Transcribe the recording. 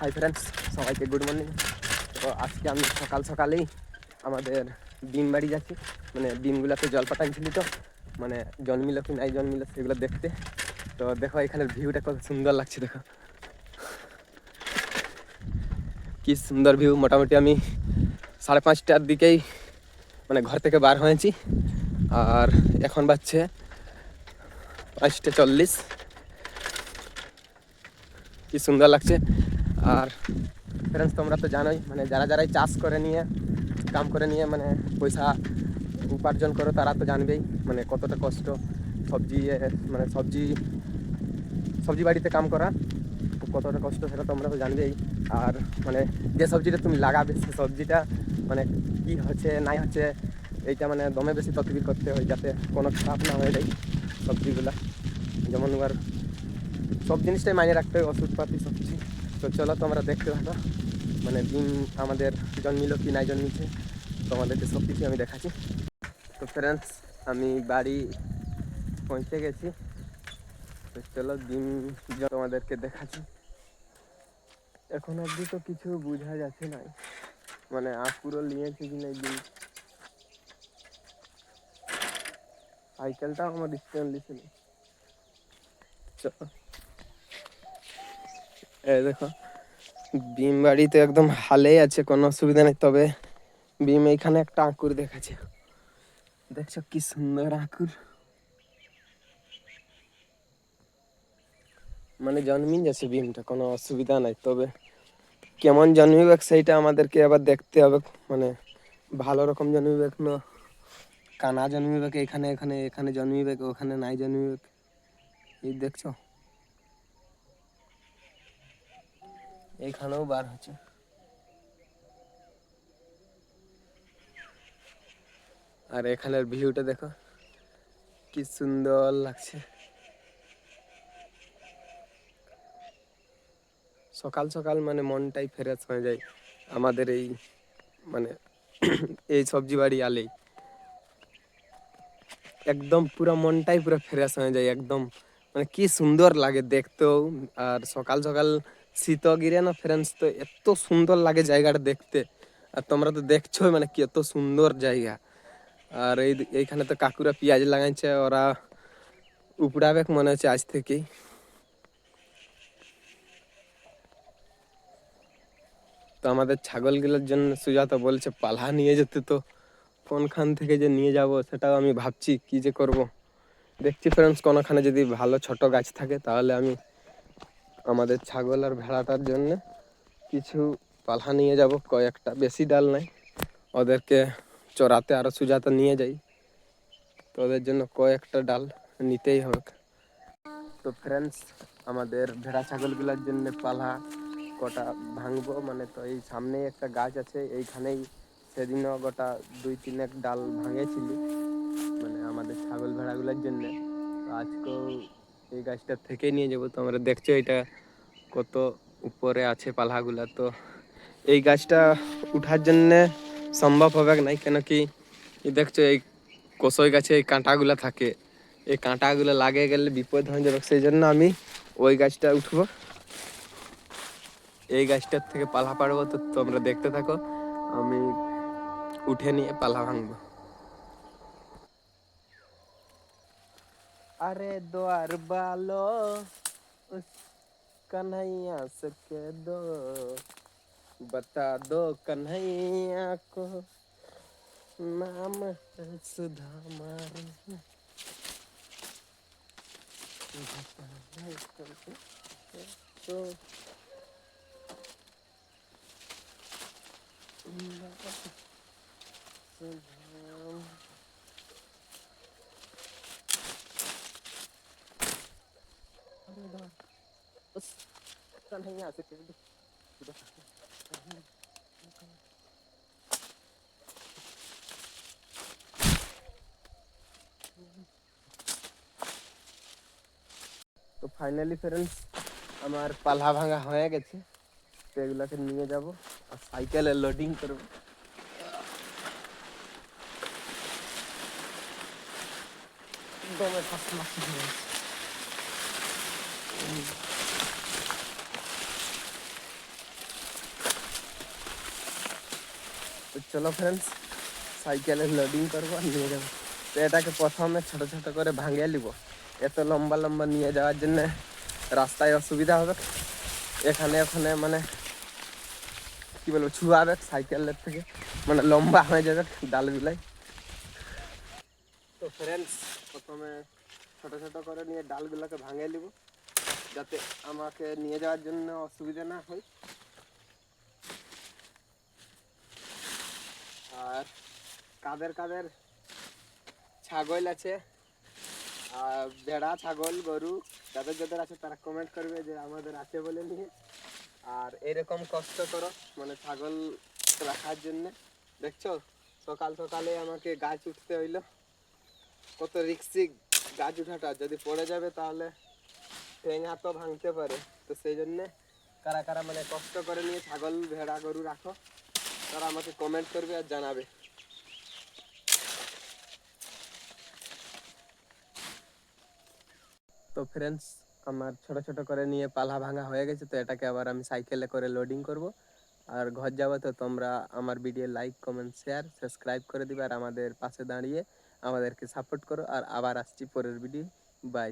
High friends সবাইকে good morning তো আজকে আমি সকাল সকালেই আমাদের ডিম বাড়ি যাচ্ছি। মানে ডিমগুলোতে জল পাঠাচ্ছিলি তো মানে জন্মিল কি নাই জন্মিল সেগুলো দেখতে। তো দেখো এখানের ভিউটা কত সুন্দর লাগছে, দেখো। কি সুন্দর ভিউ মোটামুটি আমি সাড়ে পাঁচটার দিকেই মানে ঘর থেকে বার হয়েছি। আর এখন বাজছে পাঁচটা চল্লিশ। কি সুন্দর লাগছে। আর ফ্রেন্ডস তোমরা তো জানোই মানে যারা যারাই চাষ করে নিয়ে, কাম করে নিয়ে মানে পয়সা উপার্জন করো, তারা তো জানবেই মানে কতটা কষ্ট। সবজি মানে সবজি সবজি বাড়িতে কাম করা কতটা কষ্ট সেটা তোমরা তো জানবেই। আর মানে যে সবজিটা তুমি লাগাবে, সে সবজিটা মানে কি হচ্ছে, নাই হচ্ছে, এইটা মানে দমে বেশি তদবির করতে হয়, যাতে কোনো খারাপ না হয়ে যায় সবজিগুলা। যেমন এবার সব জিনিসটাই মাইনে রাখতে হয়, ওষুধপাতি সব কিছু তো চলো তোমরা দেখতে থাকো। মানে দিন আমাদের জন্মিল কি নাই জন্মিছে তোমাদেরকে সব কিছু আমি দেখাচ্ছি। তো ফ্রেন্ডস আমি বাড়ি পৌঁছে গেছি। তো চলো দিন তোমাদেরকে দেখাচ্ছি। এখন অবধি তো কিছু বোঝা যাচ্ছে না। মানে আঁকুরও নিয়েছে কি নাই দিন। সাইকেলটাও আমার স্ট্যান্ড ছিল চলো। এই দেখো বিম বাড়িতে একদম হালেই আছে, কোনো অসুবিধা নেই, তবে বিম এইখানে একটা আঁকুর দেখাচ্ছে দেখছ কি সুন্দর আঁকুর মানে জন্মিন যাচ্ছে বিমটা কোনো অসুবিধা নাই, তবে কেমন জন্মিবে সেইটা আমাদেরকে আবার দেখতে হবে মানে ভালো রকম জন্মিবে না, কানা জন্মিবে কি এখানে এখানে এখানে জন্মিবে কি ওখানে নাই জন্মিবে কি? এই দেখছ এইখানেও বার হচ্ছে। আর এখানের ভিউটা দেখো, কি সুন্দর লাগছে। সকাল সকাল মানে মনটাই ফ্রেশ হয়ে যায় আমাদের এই মানে এই সবজি বাড়ি আলেই। একদম পুরো মনটাই পুরো ফ্রেশ হয়ে যায়, একদম। মানে কি সুন্দর লাগে দেখতেও। আর সকাল সকাল শীত গিরে না ফ্রেন্ডস তো এত সুন্দর লাগে জায়গাটা দেখতে। আর তোমরা তো দেখছ মানে কি এত সুন্দর জায়গা। আর এই এইখানে তো কাকুরা পেঁয়াজ লাগাইছে, ওরা উপড়াবে মনে হচ্ছে আজ থেকেই। তো আমাদের ছাগলগুলোর জন্য সুজাতা বলছে পালা নিয়ে যেতে তো। কোনখান থেকে যে নিয়ে যাব, সেটাও আমি ভাবছি, কি যে করব? দেখছি ফ্রেন্ডস কোনোখানে যদি ভালো ছোট গাছ থাকে, তাহলে আমি আমাদের ছাগল আর ভেড়াটার জন্য কিছু পালা নিয়ে যাব, কয়েকটা। বেশি ডাল নাই। ওদেরকে চড়াতে আরও সুজাতে নিয়ে যাই। তো ওদের জন্য কয়েকটা ডাল নিতেই হবে। তো ফ্রেন্ডস আমাদের ভেড়া ছাগলগুলোর জন্য পালা কটা ভাঙবো? মানে তো এই সামনেই একটা গাছ আছে, এইখানেই সেদিনও গোটা দুই তিনেক ডাল ভাঙেছিলি। মানে আমাদের ছাগল ভেড়াগুলোর জন্য। আজকেও এই গাছটা থেকেই নিয়ে যাব। তো আমরা দেখছ এটা কত উপরে আছে পালাগুলা। তো এই গাছটা উঠার জন্যে সম্ভব হবে নাই? কেন কি দেখছ এই কসই গাছে এই কাঁটাগুলা থাকে। এই কাঁটাগুলো লাগে গেলে বিপদ হয়ে যাবে। সেই জন্য আমি ওই গাছটা উঠবো। এই গাছটার থেকে পালা পারব তো তোমরা দেখতে থাকো। আমি উঠে নিয়ে পালা ভাঙবো। अरे द्वार बालो, उस कन्हैया सके दो, बता दो कन्हैया को, नाम सुधामा तो सुधा তো ফাইনালি ফ্রেন্ডস আমার পাল্লা ভাঙা হয়ে গেছে। তো এগুলাকে নিয়ে যাব আর সাইকেলে লোডিং করব। দমে ফাঁস মাছ চলো ফ্রেন্ডস সাইকেলে লোডিং করব, নিয়ে যাব। তো এটাকে প্রথমে ছোট ছোট করে ভাঙিয়ে নিব। এত লম্বা লম্বা নিয়ে যাওয়ার জন্য রাস্তায় অসুবিধা হবে। এখানে ওখানে মানে কি বলব ছুয়াবে সাইকেলের থেকে। মানে লম্বা হয়ে যাবে ডালগুলাই তো ফ্রেন্ডস প্রথমে ছোট ছোট করে নিয়ে ডালগুলোকে ভাঙিয়ে নিব। যাতে আমাকে নিয়ে যাওয়ার জন্য অসুবিধা না হয় আর কাদের কাদের ছাগল আছে ভেড়া, ছাগল, গরু, যাদের যাদের আছে তারা কমেন্ট করবে যে আমাদের আছে বলে নিয়ে। আর এরকম কষ্ট করো মানে ছাগল রাখার জন্য। দেখছ? সকাল সকালে আমাকে গাছ উঠতে হইল। কত রিক্সি গাছ উঠাটা, যদি পড়ে যাবে তাহলে ঠেঙা তো ভাঙতে পারে। তো সেই জন্যে কারা কারা মানে কষ্ট করে নিয়ে ছাগল, ভেড়া, গরু রাখো, তারা আমাকে কমেন্ট করবে আর জানাবে। তো ফ্রেন্ডস আমার ছোট ছোট করে নিয়ে পালা ভাঙা হয়ে গেছে, তো এটাকে আবার আমি সাইকেলে করে লোডিং করব। আর ঘর যাব তো তোমরা আমার video like comment share subscribe করে দিবে আর আমাদের পাশে দাঁড়িয়ে আমাদেরকে সাপোর্ট করো। আর আবার আসছি পরের ভিডিও বাই